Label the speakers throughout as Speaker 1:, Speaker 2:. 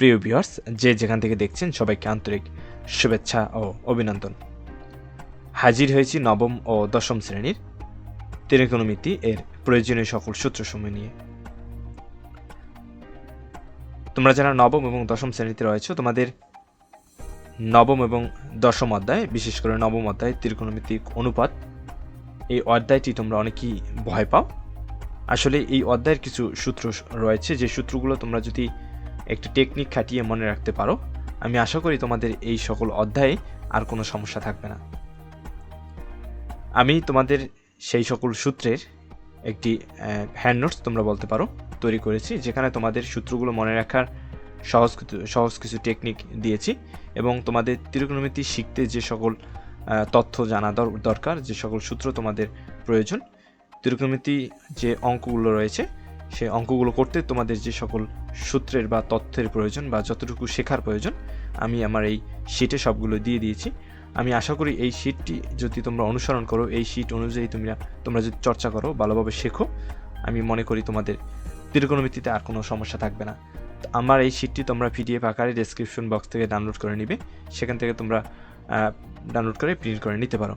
Speaker 1: প্রিয় ভিউয়ার্স, যে যেখান থেকে দেখছেন, সবাইকে আন্তরিক শুভেচ্ছা ও অভিনন্দন। হাজির হয়েছি নবম ও দশম শ্রেণির ত্রিকোণমিতি এর প্রয়োজনীয় সকল সূত্রসমূহ নিয়ে। তোমরা যারা নবম এবং দশম শ্রেণীতে রয়েছে, তোমাদের নবম এবং দশম অধ্যায়, বিশেষ করে নবম অধ্যায় ত্রিকোণমিতিক অনুপাত, এই অধ্যায়টি তোমরা অনেকেই ভয় পাও। আসলে এই অধ্যায়ের কিছু সূত্র রয়েছে। যে সূত্রগুলো তোমরা যদি একটু টেকনিক খাটিয়ে মনে রাখতে পারো। আমি আশা করি তোমাদের এই সকল অধ্যায়ে আর কোনো সমস্যা থাকবে না। আমি তোমাদের সেই সকল সূত্রের একটি হ্যান্ড নোটস তোমরা বলতে পারো, তৈরি করেছি, যেখানে তোমাদের সূত্রগুলো মনে রাখার সহজ সহজ কিছু টেকনিক দিয়েছি এবং তোমাদের ত্রিকোণমিতি শিখতে যে সকল তথ্য জানা দর- দরকার, যে সকল সূত্র তোমাদের প্রয়োজন, ত্রিকোণমিতি যে অঙ্কগুলো রয়েছে সেই অঙ্কগুলো করতে তোমাদের যে সকল সূত্রের বা তথ্যের প্রয়োজন বা যতটুকু শেখার প্রয়োজন, আমি আমার এই শিটে সবগুলো দিয়ে দিয়েছি। আমি আশা করি এই শিটটি যদি তোমরা অনুসরণ করো, এই শিট অনুযায়ী তোমরা তোমরা যদি চর্চা করো, ভালোভাবে শেখো, আমি মনে করি তোমাদের ত্রিকোণমিতিতে আর কোনো সমস্যা থাকবে না। আমার এই শিটটি তোমরা পিডিএফ আকারে ডেসক্রিপশন বক্স থেকে ডাউনলোড করে নিবে। সেখান থেকে তোমরা ডাউনলোড করে প্রিন্ট করে নিতে পারো।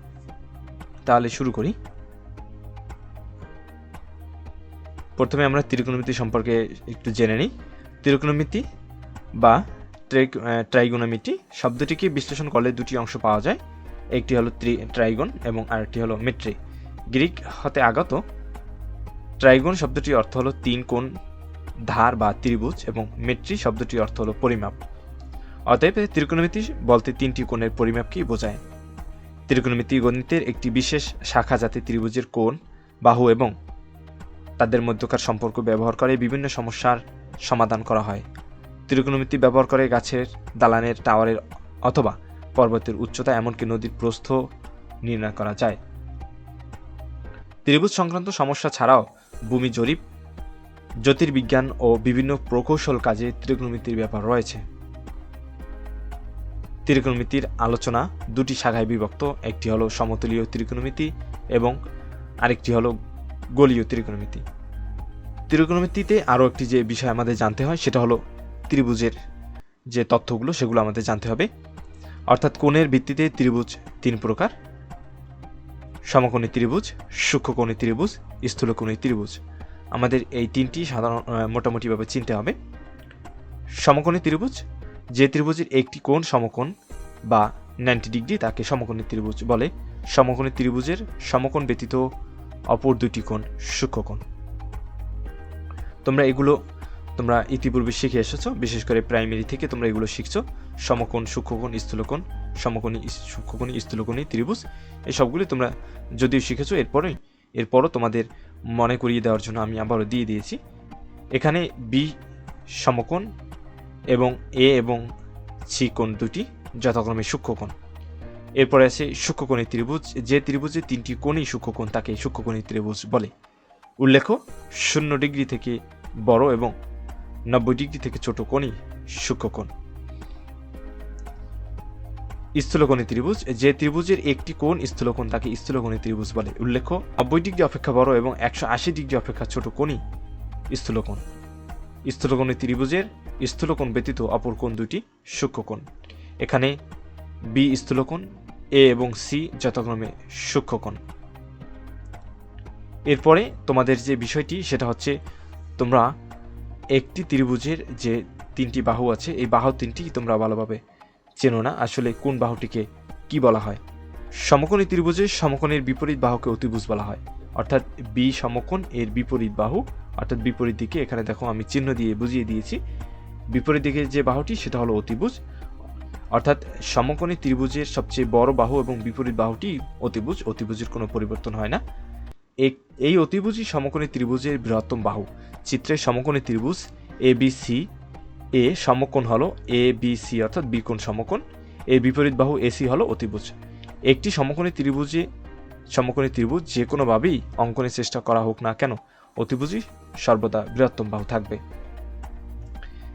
Speaker 1: তাহলে শুরু করি। প্রথমে আমরা ত্রিকোণমিতি সম্পর্কে একটু জেনে নিই। ত্রিকোণমিতি বা ট্রাই- আহ, শব্দটিকে বিশ্লেষণ করলে দুটি অংশ পাওয়া যায় একটি হলো ত্রি ট্রাইগন এবং আরেকটি হলো মেট্রি গ্রিক হতে আগত ট্রাইগন শব্দটির অর্থ হলো তিন কোণ ধার বা ত্রিভুজ এবং মেট্রি শব্দটির অর্থ হলো পরিমাপ। অতএব ত্রিকোণমিতি বলতে তিনটি কোণের পরিমাপকেই বোঝায়। ত্রিকোণমিতি গণিতের একটি বিশেষ শাখা যাতে ত্রিভুজের কোণ বাহু এবং তাদের মধ্যকার সম্পর্ক ব্যবহার করে বিভিন্ন সমস্যার সমাধান করা হয়। ত্রিকোণমিতি ব্যবহার করে গাছের, দালানের, টাওয়ারের অথবা পর্বতের উচ্চতা, এমনকি নদীর প্রস্থ নির্ণয় করা যায়। ত্রিভুজ সংক্রান্ত সমস্যা ছাড়াও ভূমি জরিপ, জ্যোতির্বিজ্ঞান ও বিভিন্ন প্রকৌশল কাজে ত্রিকোণমিতির ব্যাপার রয়েছে। ত্রিকোণমিতির আলোচনা দুটি শাখায় বিভক্ত, একটি হলো সমতলীয় ত্রিকোণমিতি এবং আরেকটি হলো গোলীয় ত্রিকোণমিতি। ত্রিকোণমিতিতে আরও একটি যে বিষয় আমাদের জানতে হয়, সেটা হলো ত্রিভুজের যে তথ্যগুলো, সেগুলো আমাদের জানতে হবে। অর্থাৎ কোণের ভিত্তিতে ত্রিভুজ তিন প্রকার। সমকোণী ত্রিভুজ, সূক্ষ্মকোণী ত্রিভুজ, স্থূলকোণী ত্রিভুজ। আমাদের এই তিনটি সাধারণ মোটামুটিভাবে চিনতে হবে। সমকোণী ত্রিভুজ, যে ত্রিভুজের একটি কোণ সমকোণ বা নাইনটি ডিগ্রি তাকে সমকোণী ত্রিভুজ বলে। সমকোণী ত্রিভুজের সমকোণ ব্যতীত অপর দুটি কোণ সূক্ষ্মকোণ তোমরা এগুলো, তোমরা ইতিপূর্বে শিখে এসেছ, বিশেষ করে প্রাইমারি থেকে তোমরা এগুলো শিখছো। সমকোণ সূক্ষ্মকোণ স্থূলকোণ সমকোণী সূক্ষ্মকোণী স্থূলকোণী ত্রিভুজ, এই সবগুলি তোমরা যদিও শিখেছো এরপরে এরপরও তোমাদের মনে করিয়ে দেওয়ার জন্য আমি আবারও দিয়ে দিয়েছি। এখানে বি সমকোণ এবং এ এবং সি কোণ দুটি যথাক্রমে সূক্ষ্মকোণ এরপরে আছে সূক্ষ্মকোণী ত্রিভুজ। যে ত্রিভুজে তিনটি কোণই সূক্ষ্মকোণ, তাকে সূক্ষ্মকোণী ত্রিভুজ বলে। উল্লেখ্য, শূন্য ডিগ্রি থেকে বড় এবং নব্বই ডিগ্রি থেকে ছোট কোণই সূক্ষ্মকোণ। স্থূলকোণী ত্রিভুজ, যে ত্রিভুজের একটি কোণ স্থূলকোণ, তাকে স্থূলকোণী ত্রিভুজ বলে। উল্লেখ্য, নব্বই ডিগ্রি অপেক্ষা বড় এবং একশো আশি ডিগ্রি অপেক্ষা ছোট কোণই স্থূলকোণ। স্থূলকোণী ত্রিভুজের স্থূলকোণ ব্যতীত অপর কোণ দুটি সূক্ষ্মকোণ। এখানে বি স্থূলকোণ এ এবং সি যথাক্রমে সূক্ষ্মকোণ। এরপরে তোমাদের যে বিষয়টি, সেটা হচ্ছে তোমরা একটি ত্রিভুজের যে তিনটি বাহু আছে, এই বাহু তিনটি তোমরা ভালোভাবে চেনো না, আসলে কোন বাহুটিকে কি বলা হয়। সমকোণী ত্রিভুজের সমকোণের বিপরীত বাহুকে অতিভুজ বলা হয়। অর্থাৎ বি সমকোণ, এর বিপরীত বাহু, অর্থাৎ বিপরীত দিকে, এখানে দেখো আমি চিহ্ন দিয়ে বুঝিয়ে দিয়েছি। বিপরীত দিকে যে বাহুটি, সেটা হলো অতিভুজ। অর্থাৎ সমকোণী ত্রিভুজের সবচেয়ে বড় বাহু এবং বিপরীত বাহুটি অতিভুজ, অতিভুজের কোনো পরিবর্তন হয় না। এই অতিভুজই সমকোণী ত্রিভুজের বৃহত্তম বাহু। চিত্রের সমকোণী ত্রিভুজ এ বি সি এ সমকোণ হলো এ বি সি অর্থাৎ বিকোণ সমকোণ। এর বিপরীত বাহু এসি হলো অতিভুজ। একটি সমকোণী ত্রিভুজে, সমকোণী ত্রিভুজ যে কোনোভাবেই অঙ্কনের চেষ্টা করা হোক না কেন, অতিভুজই সর্বদা বৃহত্তম বাহু থাকবে।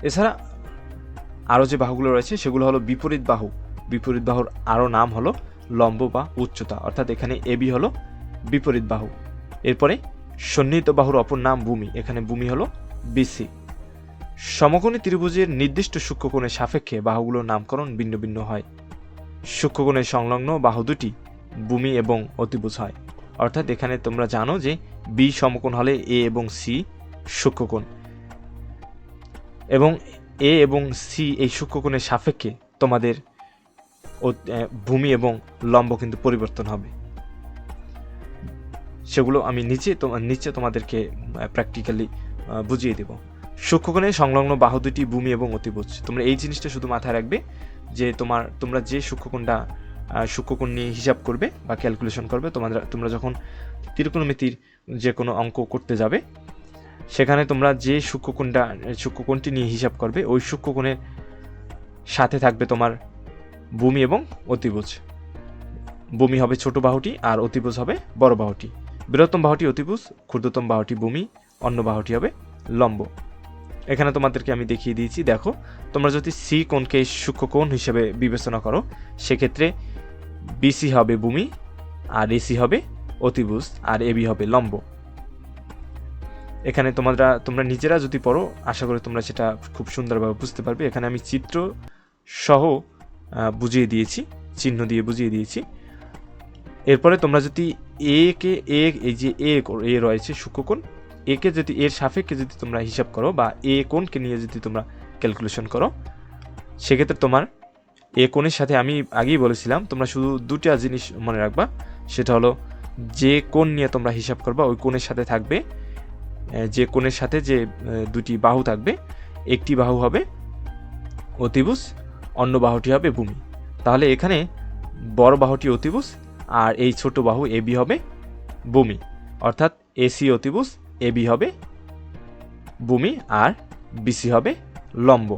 Speaker 1: এছাড়া আরও যে বাহুগুলো রয়েছে, সেগুলো হলো বিপরীত বাহু। বিপরীত বাহুর আরও নাম হলো লম্ব বা উচ্চতা। অর্থাৎ এখানে এবি হলো বিপরীত বাহু। এরপরে সন্নিহিত বাহুর অপর নাম ভূমি। এখানে ভূমি হলো বিসি সমকোণী ত্রিভুজের নির্দিষ্ট সূক্ষ্মকোণের সাপেক্ষে বাহুগুলোর নামকরণ ভিন্ন ভিন্ন হয়। সূক্ষ্মকোণের সংলগ্ন বাহু দুটি ভূমি এবং অতিভুজ হয়। অর্থাৎ এখানে তোমরা জানো যে বি সমকোণ হলে এ এবং সি সূক্ষ্মকোণ। এবং এ এবং সি এই সূক্ষ্মকোণের সাপেক্ষে তোমাদের ভূমি এবং লম্ব কিন্তু পরিবর্তন হবে। সেগুলো আমি নিচে তোমার নিচে তোমাদেরকে প্র্যাকটিক্যালি বুঝিয়ে দেব। সূক্ষ্মকোণের সংলগ্ন বাহু দুটি ভূমি এবং অতিভুজ। তোমরা এই জিনিসটা শুধু মাথায় রাখবে যে তোমার, তোমরা যে সূক্ষ্মকোণটা সূক্ষ্মকোণ নিয়ে হিসাব করবে বা ক্যালকুলেশন করবে, তোমরা তোমরা যখন ত্রিকোণমিতির যে কোনো অঙ্ক করতে যাবে সেখানে তোমরা যে সূক্ষ্মকোণটা সূক্ষ্মকোণটি নিয়ে হিসাব করবে, ওই সূক্ষ্মকোণের সাথে থাকবে তোমার ভূমি এবং অতিভুজ। ভূমি হবে ছোট বাহুটি আর অতিভুজ হবে বড় বাহুটি। বৃহত্তম বাহুটি অতিভুজ, ক্ষুদ্রতম বাহুটি ভূমি, অন্য বাহুটি হবে লম্ব। এখানে তোমাদেরকে আমি দেখিয়ে দিয়েছি, দেখো, তোমরা যদি সি কোণকে সূক্ষ্মকোণ হিসেবে বিবেচনা করো, সেক্ষেত্রে বিসি হবে ভূমি আর এসি হবে অতিভুজ আর এবি হবে লম্ব। এখানে তোমরা তোমরা নিজেরা যদি পড়ো, আশা করি তোমরা সেটা খুব সুন্দরভাবে বুঝতে পারবে। এখানে আমি চিত্র সহ বুঝিয়ে দিয়েছি, চিহ্ন দিয়ে বুঝিয়ে দিয়েছি। এরপরে তোমরা যদি এ কে এ এই যে এ কো- এ রয়েছে সূক্ষ্মকোণ একে যদি এর সাপেক্ষে যদি তোমরা হিসাব করো বা এ কোণকে নিয়ে যদি তোমরা ক্যালকুলেশন করো, সেক্ষেত্রে তোমার এ কোণের সাথে আমি আগেই বলেছিলাম, তোমরা শুধু দুটা জিনিস মনে রাখবা। সেটা হলো, যে কোণ নিয়ে তোমরা হিসাব করবা, ওই কোণের সাথে থাকবে যে কোণের সাথে যে দুটি বাহু থাকবে, একটি বাহু হবে অতিভুজ, অন্য বাহুটি হবে ভূমি। তাহলে এখানে বড় বাহুটি অতিভুজ আর এই ছোট বাহু এবি হবে ভূমি। অর্থাৎ এসি অতিভুজ এবি হবে ভূমি আর বিসি হবে লম্ব।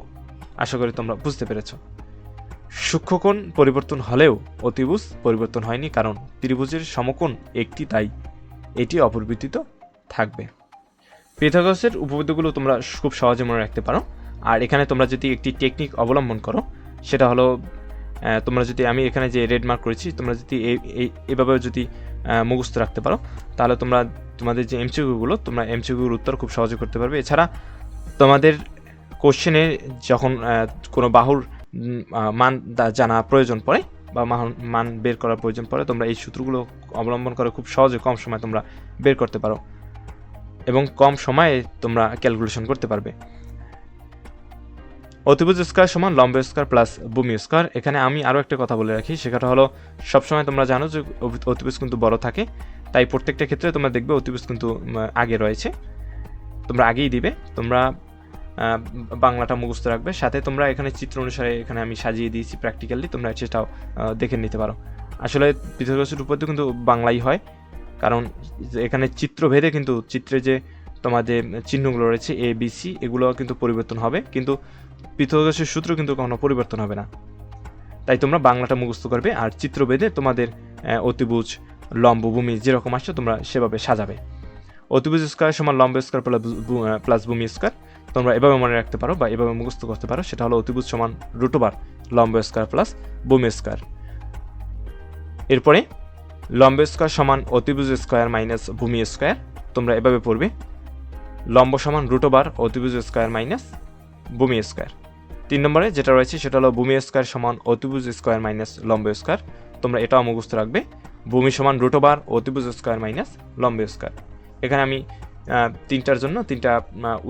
Speaker 1: আশা করি তোমরা বুঝতে পেরেছ। সূক্ষ্মকোণ পরিবর্তন হলেও অতিভুজ পরিবর্তন হয়নি, কারণ ত্রিভুজের সমকোণ একটি, তাই এটি অপরিবর্তিত থাকবে। পিথাগোরাসের উপপাদ্যগুলো তোমরা খুব সহজে মনে রাখতে পারো। আর এখানে তোমরা যদি একটি টেকনিক অবলম্বন করো, সেটা হলো তোমরা যদি আমি এখানে যে রেড মার্ক করেছি, তোমরা যদি এভাবে যদি মুখস্থ রাখতে পারো, তাহলে তোমরা, তোমাদের যে এমসিকিউগুলো তোমরা এমসিকিউর উত্তর খুব সহজে করতে পারবে। এছাড়া তোমাদের কোশ্চেনে যখন কোনো বাহুর মান জানা প্রয়োজন পড়ে বা মান বের করার প্রয়োজন পড়ে, তোমরা এই সূত্রগুলো অবলম্বন করে খুব সহজে কম সময় তোমরা বের করতে পারো। এবং কম সময়ে তোমরা ক্যালকুলেশন করতে পারবে। অতিভুজ স্কোয়ার সমান লম্ব স্কোয়ার প্লাস ভূমি স্কোয়ার। এখানে আমি আরও একটা কথা বলে রাখি সেটা হলো সবসময় তোমরা জানো যে অতিভুজ কিন্তু বড় থাকে, তাই প্রত্যেকটা ক্ষেত্রে তোমরা দেখবে অতিভুজ কিন্তু আগে রয়েছে। তোমরা আগেই দিবে, তোমরা বাংলাটা মুখস্থ রাখবে। সাথে তোমরা এখানে চিত্র অনুসারে এখানে আমি সাজিয়ে দিয়েছি প্র্যাকটিক্যালি তোমরা সেটাও দেখে নিতে পারো। আসলে পৃথকরাশির উপপাদ্য কিন্তু বাংলাই হয়। কারণ যে এখানে চিত্র ভেদে কিন্তু চিত্রে যে তোমাদের চিহ্নগুলো রয়েছে এ বি সি এগুলো কিন্তু পরিবর্তন হবে। কিন্তু পৃথকরাশির সূত্র কিন্তু কখনো পরিবর্তন হবে না। তাই তোমরা বাংলাটা মুখস্থ করবে আর চিত্র ভেদে তোমাদের অতিভুজ, লম্ব, ভূমি যেরকম আসছে তোমরা সেভাবে সাজাবে। অতিভুজ স্কোয়ার সমান লম্ব স্কোয়ার প্লাস প্লাস ভূমি স্কোয়ার তোমরা এভাবে মনে রাখতে পারো বা এভাবে মুখস্থ করতে পারো, সেটা হলো অতিভুজ সমান রুটোবার লম্ব স্কোয়ার প্লাস ভূমি স্কোয়ার এরপরে লম্ব স্কোয়ার সমান অতিভুজ স্কোয়ার মাইনাস ভূমি স্কোয়ার। তোমরা এভাবে পড়বে। লম্ব সমান রুটোবার অতিভুজ স্কোয়ার মাইনাস ভূমি স্কোয়ার। তিন নম্বরে যেটা রয়েছে সেটা হলো ভূমি স্কোয়ার সমান অতিভুজ স্কোয়ার মাইনাস লম্ব স্কোয়ার। তোমরা এটাও মুখস্থ রাখবে। ভূমি সমান রুটোবার অতিভুজ স্কোয়ার মাইনাস লম্ব স্কোয়ার। এখানে আমি তিনটার জন্য তিনটা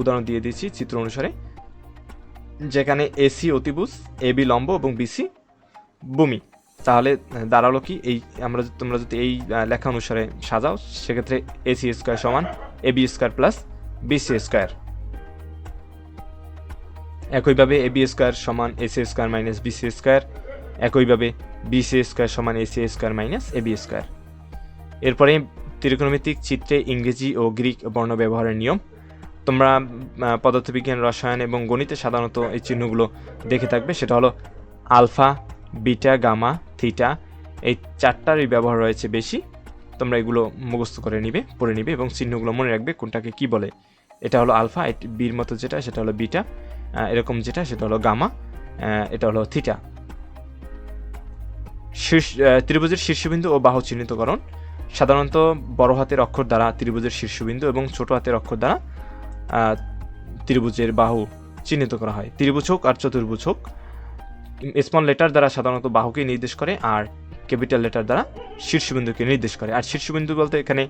Speaker 1: উদাহরণ দিয়ে দিয়েছি চিত্র অনুসারে। যেখানে এসি অতিভুজ এবি লম্ব এবং বিসি ভূমি। তাহলে দাঁড়াল কি? এই, আমরা তোমরা যদি এই লেখা অনুসারে সাজাও, সেক্ষেত্রে এসি স্কোয়ার সমান AB square plus BC square. একইভাবে এবি স্কোয়ার সমান AC square minus BC square, একইভাবে বিসি স্কোয়ার সমান AC square minus AB square. এরপরে ত্রিকোণমিতিক চিত্রে ইংরেজি ও গ্রিক বর্ণ ব্যবহারের নিয়ম। তোমরা পদার্থবিজ্ঞান, রসায়ন এবং গণিতে সাধারণত এই চিহ্নগুলো দেখে থাকবে। সেটা হলো আলফা বিটা, গামা, থিটা এই চারটারই ব্যবহার রয়েছে বেশি। তোমরা এগুলো মুখস্থ করে নিবে, পড়ে নিবে এবং চিহ্নগুলো মনে রাখবে কোনটাকে কি বলে। এটা হলো আলফা বির মতো যেটা, সেটা হলো বিটা। এরকম যেটা, সেটা হলো গামা এটা হলো থিটা। শীর্ষ ত্রিভুজের শীর্ষবিন্দু ও বাহু চিহ্নিতকরণ। সাধারণত বড় হাতের অক্ষর দ্বারা ত্রিভুজের শীর্ষবিন্দু এবং ছোট হাতের অক্ষর দ্বারা ত্রিভুজের বাহু চিহ্নিত করা হয়। ত্রিভুজ হোক আর চতুর্ভুজ হোক। স্মল লেটার দ্বারা সাধারণত বাহুকে নির্দেশ করে আর ক্যাপিটাল লেটার দ্বারা শীর্ষবিন্দুকে নির্দেশ করে। আর শীর্ষবিন্দু বলতে এখানে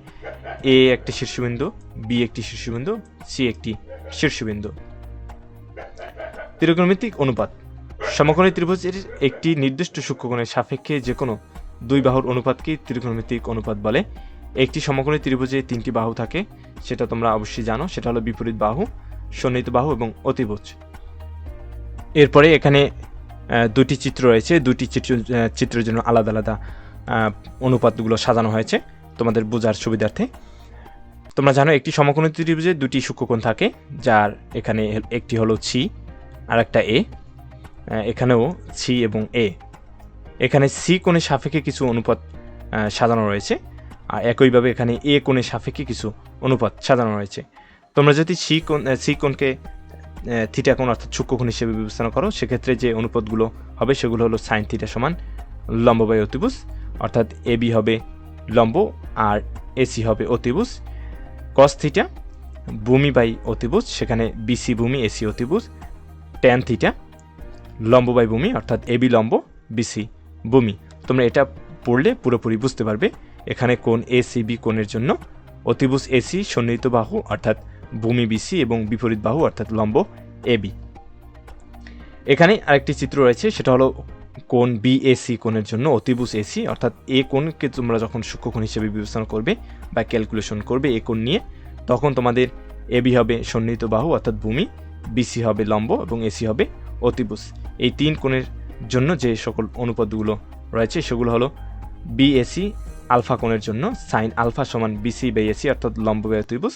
Speaker 1: এ একটি শীর্ষবিন্দু বি একটি শীর্ষবিন্দু সি একটি শীর্ষবিন্দু। ত্রিকোণমিতিক অনুপাত। সমকোণী ত্রিভুজের একটি নির্দিষ্ট সূক্ষ্মকোণের সাপেক্ষে যে কোনো দুই বাহুর অনুপাতকেই ত্রিকোণমিতিক অনুপাত বলে। একটি সমকোণী ত্রিভুজে তিনটি বাহু থাকে, সেটা তোমরা অবশ্যই জানো, সেটা হলো বিপরীত বাহু, সন্নিহিত বাহু এবং অতিভুজ। এরপরে এখানে দুটি চিত্র রয়েছে। দুটি চিত্র চিত্রের জন্য আলাদা আলাদা অনুপাতগুলো সাজানো হয়েছে তোমাদের বোঝার সুবিধার্থে। তোমরা জানো একটি সমকোণী ত্রিভুজে দুটি সূক্ষ্মকোণ থাকে, যার এখানে একটি হলো ছি আর একটা এ এখানেও ছি এবং এ। এখানে সি কোণের সাপেক্ষে কিছু অনুপাত সাজানো রয়েছে, আর একইভাবে এখানে এ কোণের সাপেক্ষে কিছু অনুপাত সাজানো রয়েছে। তোমরা যদি সি কোণ সি কোণকে থিটা কোণ অর্থাৎ সূক্ষ্মকোণ হিসেবে বিবেচনা করো। সেক্ষেত্রে যে অনুপাতগুলো হবে সেগুলো হলো সাইন থিটা সমান লম্ব বাই অর্থাৎ এ বি হবে লম্ব আর এসি হবে অতিভুজ। কস থিটা ভূমি বাই অতিভুজ, সেখানে বিসি ভূমি এসি অতিভুজ। ট্যান থিটা লম্ব বাই ভূমি, অর্থাৎ এবি লম্ব বিসি ভূমি। তোমরা এটা পড়লে পুরোপুরি বুঝতে পারবে। এখানে কোন এসিবি কোণের জন্য অতিভুজ এসি সন্নিহিত বাহু, অর্থাৎ ভূমি বিসি এবং বিপরীত বাহু অর্থাৎ লম্ব এবি এখানে আরেকটি চিত্র রয়েছে, সেটা হলো কোন কোণ বিএসি কোণের জন্য অতিভুজ এসি অর্থাৎ এ কোণকে তোমরা যখন সূক্ষ্মকোণ হিসেবে বিবেচনা করবে বা ক্যালকুলেশন করবে এ কোণ নিয়ে, তখন তোমাদের এবি হবে সন্নিহিত বাহু, অর্থাৎ ভূমি বিসি হবে লম্ব এবং এসি হবে অতিভুজ। এই তিন কোণের জন্য যে সকল অনুপাতগুলো রয়েছে, সেগুলো হলো বিএসি আলফা কোণের জন্য সাইন আলফা সমান বিসি বাই এসি অর্থাৎ লম্ব বাই অতিভুজ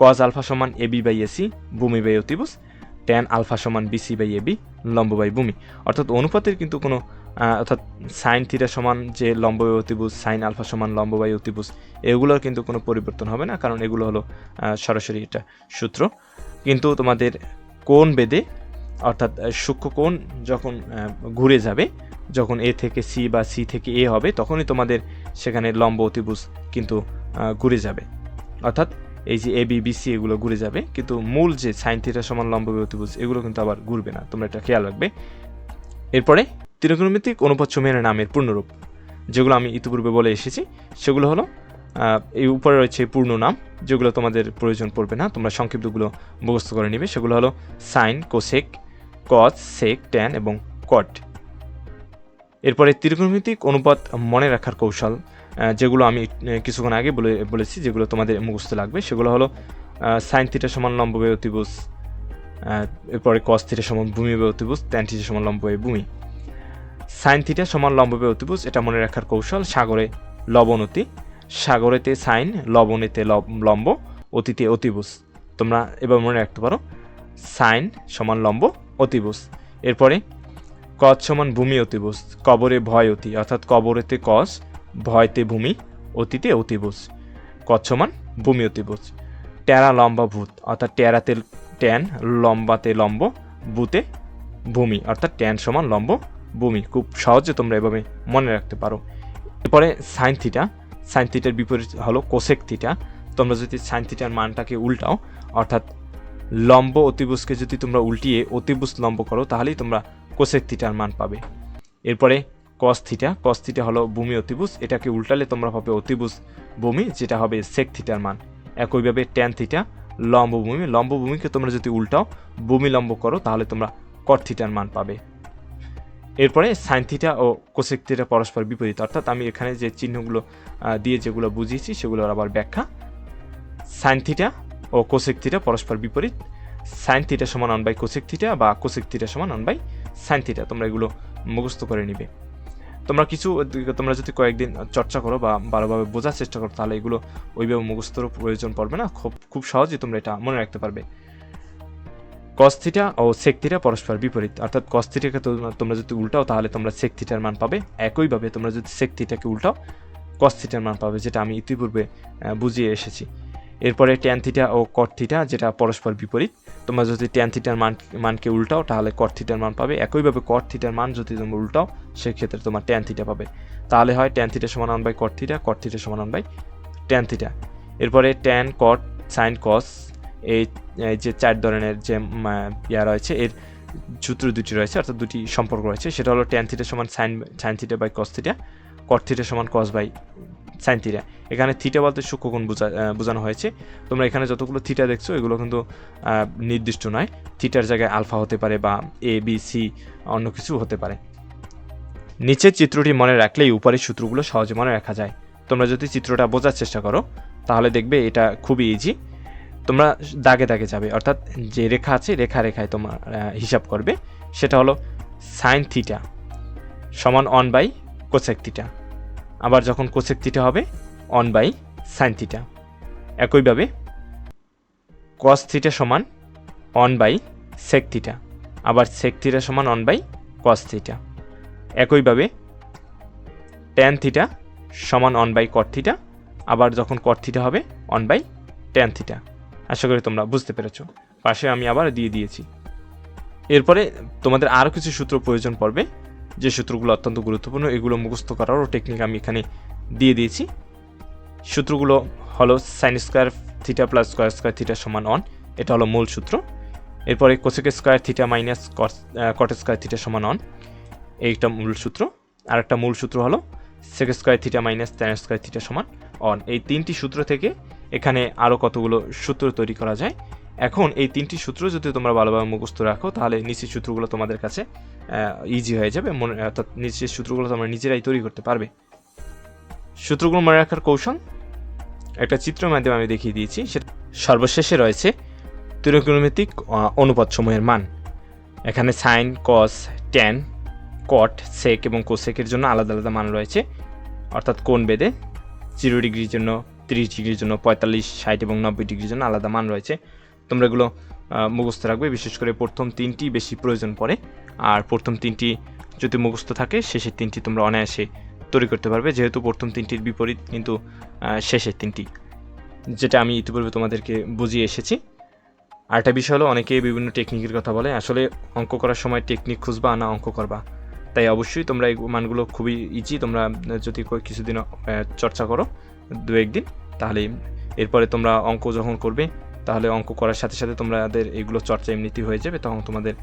Speaker 1: কজ আলফা সমান এবি বাই এসি ভূমি বাই অতিভুজ, ট্যান আলফা সমান বিসি বাই এবি লম্ব বাই ভূমি। অর্থাৎ অনুপাতের কিন্তু কোনো অর্থাৎ সাইন থিটা সমান যে লম্ব বাই অতিভুজ, সাইন আলফা সমান লম্ব বাই অতিভুজ, এগুলোর কিন্তু কোনো পরিবর্তন হবে না, কারণ এগুলো হলো সরাসরি এটা সূত্র। কিন্তু তোমাদের কোণ বেদে, অর্থাৎ সূক্ষ্ম কোণ যখন ঘুরে যাবে, যখন এ থেকে সি বা সি থেকে এ হবে, তখনই তোমাদের সেখানে লম্ব অতিভুজ কিন্তু ঘুরে যাবে। অর্থাৎ এই যে এ বি বি সি এগুলো ঘুরে যাবে। কিন্তু মূল যে সাইন থিটা সমান লম্ব অতিভুজ এগুলো কিন্তু আবার ঘুরবে না। তোমরা এটা খেয়াল রাখবে। এরপরে ত্রিকোণমিতিক অনুপাত সমূহের নামের পূর্ণরূপ, যেগুলো আমি ইতিপূর্বে বলে এসেছি, সেগুলো হলো এই উপরে রয়েছে পূর্ণ নাম, যেগুলো তোমাদের প্রয়োজন পড়বে না, তোমরা সংক্ষিপ্তগুলো মুখস্থ করে নিবে। সেগুলো হলো sine cosec cos sec tan এবং কট এরপরে ত্রিকোণমিতিক অনুপাত মনে রাখার কৌশল যেগুলো আমি কিছুক্ষণ আগে বলে বলেছি যেগুলো তোমাদের মুখস্থ লাগবে সেগুলো হলো সাইন থিটা সমান লম্ব আহ, এরপরে কস থিটা সমান ভূমি বাই অতিভুজ ট্যান থিটা সমান লম্ব ভূমি। সাইন থিটা সমান লম্ব বাই অতিভুজ এটা মনে রাখার কৌশল সাগরে লবণতি সাগরেতে সাইন লবণেতে লব- লম্ব অতীতে অতিভুজ। তোমরা এবার মনে রাখতে পারো সাইন সমান লম্ব অতিভুজ। এরপরে কজ সমান ভূমি অতিভুজ কবরে ভয় অতি অর্থাৎ কবরেতে কজ ভয়তে ভূমি, অতীতে অতিভুজ। কচ্ছমান, ভূমি অতিভুজ। টেরা লম্বা ভূত, অর্থাৎ টেরাতে ট্যান, লম্বাতে লম্ব, ভূতে ভূমি, অর্থাৎ ট্যান সমান লম্ব, ভূমি। খুব সহজে তোমরা এভাবে মনে রাখতে পারো। এরপরে সাইন থিটা। সাইন থিটার বিপরীত হলো কোসেক থিটা। তোমরা যদি সাইন থিটার মানটাকে উল্টাও, অর্থাৎ লম্ব অতিভুজকে যদি তোমরা উল্টিয়ে অতিভুজ লম্ব করো, তাহলেই তোমরা কোসেক থিটার মান পাবে। এরপরে কস থিটা কস থিটা হলো ভূমি অতিভুজ। এটাকে উল্টালে তোমরা পাবে অতিভুজ ভূমি, যেটা হবে সেক থিটার মান। একইভাবে ট্যান থিটা লম্ব ভূমি। লম্ব ভূমিকে তোমরা যদি উল্টাও, ভূমি লম্ব করো, তাহলে তোমরা কট থিটার মান পাবে। এরপরে সাইন থিটা ও কোসেক থিটা পরস্পর বিপরীত। অর্থাৎ আমি এখানে যে চিহ্নগুলো দিয়ে যেগুলো বুঝিয়েছি, সেগুলোর আবার ব্যাখ্যা। সাইন থিটা ও কোসেক থিটা পরস্পর বিপরীত। সাইন থিটা সমান অন বাই কোসেক থিটা বা কোসেক থিটা সমান অন বাই সাইন থিটা তোমরা এগুলো মুখস্থ করে নিবে। তোমরা কিছু, তোমরা যদি কয়েকদিন চর্চা করো বা ভালোভাবে বোঝার চেষ্টা করো, তাহলে এগুলো ওইভাবে মুখস্থর প্রয়োজন পড়বে না। খুব খুব সহজেই তোমরা এটা মনে রাখতে পারবে। কস থিটা ও সেক থিটা পরস্পর বিপরীত। অর্থাৎ কস থিটাকে তো- তোমরা যদি উল্টাও, তাহলে তোমরা সেক থিটার মান পাবে। একইভাবে তোমরা যদি সেক থিটাকে উল্টাও কস থিটার মান পাবে, যেটা আমি ইতিপূর্বে বুঝিয়ে এসেছি। এরপরে ট্যান থিটা ও কট থিটা যেটা পরস্পর বিপরীত। তোমরা যদি ট্যান থিটার মান, মানকে উল্টাও, তাহলে কট থিটার মান পাবে। একইভাবে কট থিটার মান যদি তোমরা উল্টাও, সেক্ষেত্রে তোমার ট্যান থিটা পাবে। তাহলে হয় ট্যান থিটা সমান one by cot theta cot theta সমান অন বাই ট্যান থিটা এরপরে ট্যান কট সাইন কস এই এই যে চার ধরনের যে ইয়া রয়েছে, এর সূত্র দুটি রয়েছে, অর্থাৎ দুটি সম্পর্ক রয়েছে। সেটা হলো ট্যান থিটা সমান sine sine theta by cos theta cot theta সমান কস বাই সাইন থিটা এখানে থিটা বলতে সূক্ষ্মকোণ বোঝা বোঝানো হয়েছে। তোমরা এখানে যতগুলো থিটা দেখছ, এগুলো কিন্তু নির্দিষ্ট নয়। থিটার জায়গায় আলফা হতে পারে বা এ বি সি অন্য কিছু হতে পারে। নিচের চিত্রটি মনে রাখলেই উপরের সূত্রগুলো সহজে মনে রাখা যায়। তোমরা যদি চিত্রটা বোঝার চেষ্টা করো, তাহলে দেখবে এটা খুবই ইজি তোমরা দাগে দাগে যাবে, অর্থাৎ যে রেখা আছে রেখা রেখায় তোমার হিসাব করবে, সেটা হলো সাইন থিটা সমান অন বাই কোসেক থিটা। আবার যখন কোসেক থিটা হবে অন বাই সাইন থিটা একইভাবে কস থিটা সমান অন বাই সেক থিটা আবার সেক থিটা সমান অন বাই কস থিটা একইভাবে ট্যান থিটা সমান অন বাই কট থিটা আবার যখন কট থিটা হবে অন বাই ট্যান থিটা আশা করি তোমরা বুঝতে পেরেছ। পাশে আমি আবার দিয়ে দিয়েছি। এরপরে তোমাদের আরও কিছু সূত্র প্রয়োজন পড়বে। যে সূত্রগুলো অত্যন্ত গুরুত্বপূর্ণ, এগুলো মুখস্থ করারও টেকনিক আমি এখানে দিয়ে দিয়েছি। সূত্রগুলো হলো sine square theta plus square square theta সমান অন এটা হলো মূল সূত্র। এরপরে cosec square theta minus cot square theta সমান অন এইটা মূল সূত্র। আর একটা মূল সূত্র হলো sec square theta minus tan square theta সমান অন এই তিনটি সূত্র থেকে এখানে আরও কতগুলো সূত্র তৈরি করা যায়। এখন এই তিনটি সূত্র যদি তোমরা ভালোভাবে মুখস্থ রাখো, তাহলে নিচের সূত্রগুলো তোমাদের কাছে ইজি হয়ে যাবে। মনে অর্থাৎ নিচের সূত্রগুলো তোমরা নিজেরাই তৈরি করতে পারবে। সূত্রগুলো মনে রাখার কৌশল, একটা চিত্রের মাধ্যমে আমি দেখিয়ে দিয়েছি। সেটা সর্বশেষে রয়েছে ত্রিকোণমিতিক অনুপাতসমূহের মান। এখানে সাইন কস ট্যান কট সেক এবং কোসেকের জন্য আলাদা আলাদা মান রয়েছে। অর্থাৎ কোন বেদে জিরো ডিগ্রির জন্য তিরিশ ডিগ্রির জন্য পঁয়তাল্লিশ, ষাট এবং নব্বই ডিগ্রির জন্য আলাদা মান রয়েছে। তোমরা এগুলো মুখস্থ রাখবে। বিশেষ করে প্রথম তিনটি বেশি প্রয়োজন পড়ে। আর প্রথম তিনটি যদি মুখস্থ থাকে, শেষের তিনটি তোমরা অনায়াসে তৈরি করতে পারবে। যেহেতু প্রথম তিনটির বিপরীত, কিন্তু শেষের তিনটি, যেটা আমি ইতিপূর্বে তোমাদেরকে বুঝিয়ে এসেছি। আর একটা বিষয় হলো অনেকে বিভিন্ন টেকনিকের কথা বলে। আসলে অঙ্ক করার সময় টেকনিক খুঁজবা না অঙ্ক করবা। তাই অবশ্যই তোমরা এই মানগুলো খুবই ইজি তোমরা যদি কিছুদিন চর্চা করো দু একদিন তাহলে এরপরে তোমরা অঙ্ক যখন করবে তাহলে অঙ্ক করার সাথে সাথে তোমাদের এগুলো চর্চা এমনিতেই হয়ে যাবে, তখন তোমাদের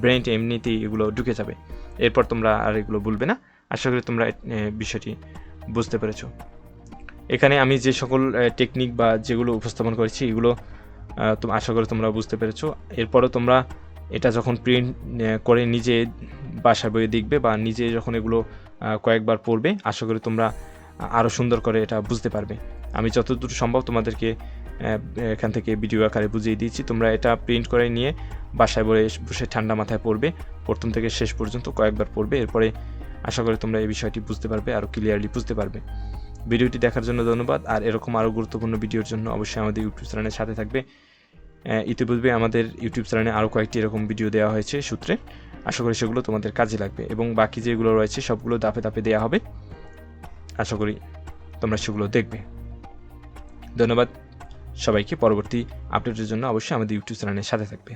Speaker 1: ব্রেন এমনিতেই এগুলো ঢুকে যাবে। এরপর তোমরা আর এগুলো বলবে না। আশা করি তোমরা বিষয়টি বুঝতে পেরেছ। এখানে আমি যে সকল টেকনিক বা যেগুলো উপস্থাপন করেছি, এগুলো আশা করি তোমরা বুঝতে পেরেছ। এরপরও তোমরা এটা যখন প্রিন্ট করে নিজে বাসা বইয়ে দেখবে বা নিজে যখন এগুলো কয়েকবার পড়বে, আশা করি তোমরা আরও সুন্দর করে এটা বুঝতে পারবে। আমি যতদূর সম্ভব তোমাদেরকে এখান থেকে ভিডিও আকারে বুঝিয়ে দিয়েছি। তোমরা এটা প্রিন্ট করে নিয়ে বাসায় বসে বসে ঠান্ডা মাথায় পড়বে। প্রথম থেকে শেষ পর্যন্ত কয়েকবার পড়বে। এরপরে আশা করি তোমরা এই বিষয়টি বুঝতে পারবে আরও ক্লিয়ারলি বুঝতে পারবে। ভিডিওটি দেখার জন্য ধন্যবাদ। আর এরকম আরও গুরুত্বপূর্ণ ভিডিওর জন্য অবশ্যই আমাদের ইউটিউব চ্যানেলের সাথে থাকবে। ইতিপূর্বে আমাদের ইউটিউব চ্যানেলে আরও কয়েকটি এরকম ভিডিও দেওয়া হয়েছে সূত্রে। আশা করি সেগুলো তোমাদের কাজে লাগবে এবং বাকি যেগুলো রয়েছে সবগুলো দাপে দাপে দেওয়া হবে। আশা করি তোমরা সেগুলো দেখবে। ধন্যবাদ। সবাইকে পরবর্তী আপডেটের জন্য অবশ্যই আমাদের ইউটিউব চ্যানেলের সাথে থাকবে।